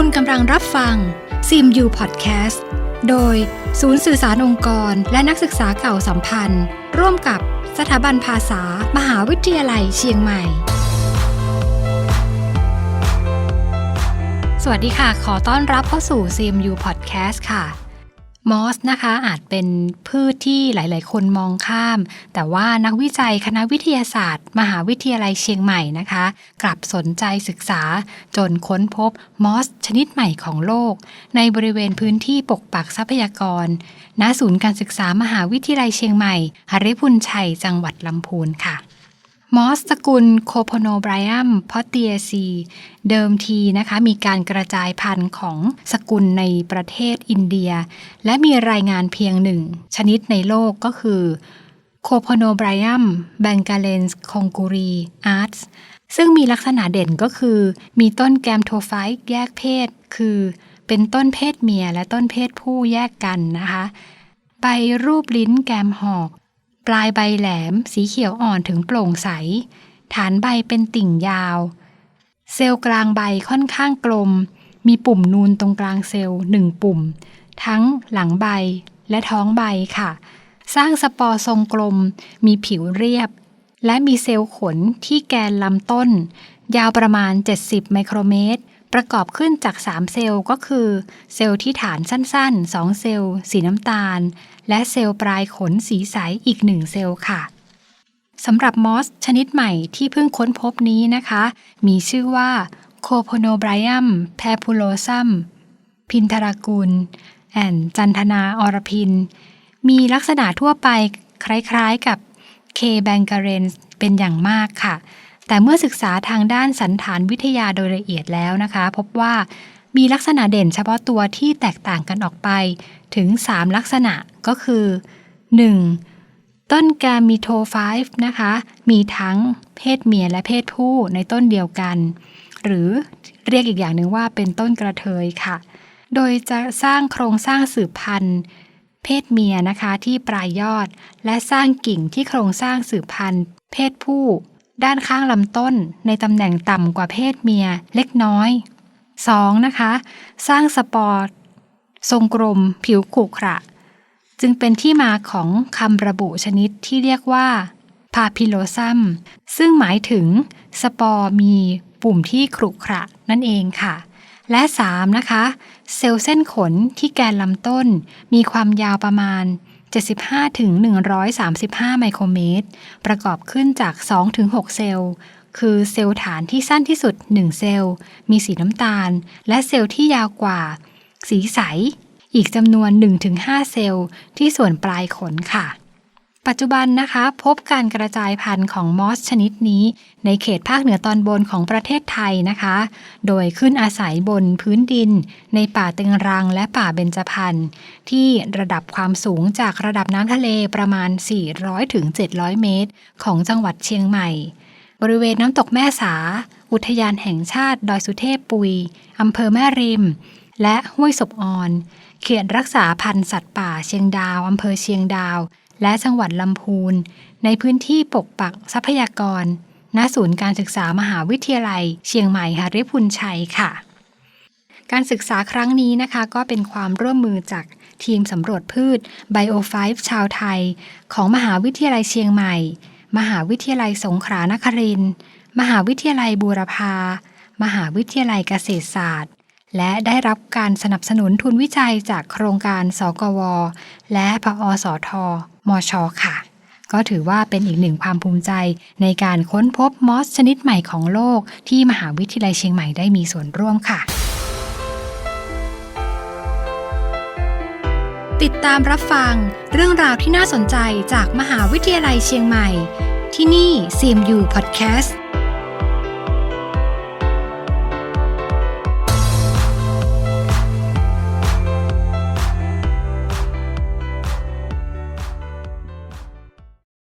คุณกำลังรับฟังซิมยูพอดแคสต์โดยศูนย์สื่อสารองค์กร และนักศึกษาเก่าสัมพันธ์ ร่วมกับสถาบันภาษา มหาวิทยาลัยเชียงใหม่ สวัสดีค่ะ ขอต้อนรับเข้าสู่ CMU Podcast ค่ะ มอสนะคะอาจเป็นพืชที่หลาย ๆ คนมองข้าม แต่ว่านักวิจัยคณะวิทยาศาสตร์ มหาวิทยาลัยเชียงใหม่นะคะ กลับสนใจศึกษา จนค้นพบมอสชนิดใหม่ของโลก ในบริเวณพื้นที่ปกปักทรัพยากร ณ ศูนย์การศึกษามหาวิทยาลัยเชียงใหม่หริพุนชัยจังหวัดลำพูนค่ะ มอสสกุลโคโพโนไบรอัมพอเตียซี เดิมทีนะคะมีการกระจายพันธุ์ของสกุลในประเทศอินเดีย และมีรายงานเพียงหนึ่ง ชนิดในโลกก็คือโคโพโนไบรอัมแบงกาเลนส์คองกูรีอาร์ตซึ่งมีลักษณะเด่นก็คือ มีต้นแกมโทไฟต์แยกเพศ คือเป็นต้นเพศเมียและต้นเพศผู้แยกกันนะคะ ใบรูปลิ้นแกมหอก ปลายใบแหลมสีเขียวอ่อนถึงโปร่งใส ฐานใบเป็นติ่งยาว เซลล์กลางใบค่อนข้างกลม มีปุ่มนูนตรงกลางเซลล์หนึ่งปุ่ม ทั้งหลังใบและท้องใบค่ะ สร้างสปอร์ทรงกลม มีผิวเรียบ และมีเซลล์ขนที่แกนลำต้น ยาวประมาณ 70 ไมโครเมตร ประกอบขึ้นจาก 3 เซลล์ก็คือ เซลล์ที่ฐานสั้นๆ 2 เซลล์สีน้ำตาล และเซลล์ปลายขนสีใสอีก1เซลล์ค่ะสำหรับมอสชนิดใหม่ที่เพิ่งค้นพบนี้นะคะ มีชื่อว่าโคโพโนไบรอัมแพพูโลซัมพินทรากุล แอนจันทนาอรพิน มีลักษณะทั่วไปคล้ายๆกับเคแบงการเรนเป็นอย่างมากค่ะ แต่เมื่อศึกษาทางด้านสันฐานวิทยาโดยละเอียดแล้วนะคะ พบว่า มีลักษณะเด่นเฉพาะตัวที่แตกต่างกันออกไปถึง 3 ลักษณะก็คือ 1. ต้นแกมมีโท5นะคะ มีทั้งเพศเมียและเพศผู้ในต้นเดียวกัน หรือเรียกอีกอย่างหนึ่งว่าเป็นต้นกระเทยค่ะ โดยจะสร้างโครงสร้างสืบพันธุ์เพศเมียนะคะที่ปลายยอด และสร้างกิ่งที่โครงสร้างสืบพันธุ์ เพศผู้ ด้านข้างลำต้น ในตำแหน่งต่ำกว่าเพศเมียเล็กน้อย 2. นะคะ สร้างสปอร์ทรงกลมผิวขรุขระ จึงเป็นที่มาของคำระบุชนิดที่เรียกว่าพาพิโลซัม ซึ่งหมายถึงสปอร์มีปุ่มที่ขรุขระนั่นเองค่ะ และ 3. นะคะ เซลล์เส้นขนที่แกนลำต้น มีความยาวประมาณ 75-135 ไมโครเมตร ประกอบขึ้นจาก2ถึง6เซลล์ คือเซลล์ฐานที่สั้นที่สุด 1 เซลล์ มีสีน้ำตาล และเซลล์ที่ยาวกว่า สีใส อีกจำนวน 1-5 เซลล์ที่ส่วนปลายขนค่ะ ปัจจุบันนะคะ พบการกระจายพันธุ์ของมอสชนิดนี้ ในเขตภาคเหนือตอนบนของประเทศไทยนะคะ โดยขึ้นอาศัยบนพื้นดิน ในป่าเต็งรังและป่าเบญจพรรณที่ระดับความสูงจากระดับน้ำทะเลประมาณ 400-700 เมตร ของจังหวัดเชียงใหม่ บริเวณน้ำตกแม่สา อุทยานแห่งชาติ ดอยสุเทพปุยอำเภอแม่ริม และห้วยศพออน เขตรักษาพันธุ์สัตว์ป่าเชียงดาวอำเภอเชียงดาว และจังหวัดลำพูน ในพื้นที่ปกปักทรัพยากร ณ ศูนย์การศึกษามหาวิทยาลัย เชียงใหม่หริพุนชัยค่ะ การศึกษาครั้งนี้นะคะ ก็เป็นความร่วมมือจากทีมสำรวจพืช Bio5 ชาวไทย ของมหาวิทยาลัยเชียงใหม่ มหาวิทยาลัยสงขลานครินทร์มหาวิทยาลัยบูรพา มหาวิทยาลัยเกษตรศาสตร์ และได้รับการสนับสนุนทุนวิจัยจากโครงการสกว และพอสทมชค่ะ ก็ถือว่าเป็นอีกหนึ่งความภูมิใจ ในการค้นพบมอสชนิดใหม่ของโลกที่มหาวิทยาลัยเชียงใหม่ได้มีส่วนร่วมค่ะ ติดตามรับฟังเรื่องราวที่น่าสนใจจากมหาวิทยาลัยเชียงใหม่ ที่นี่ CMU Podcast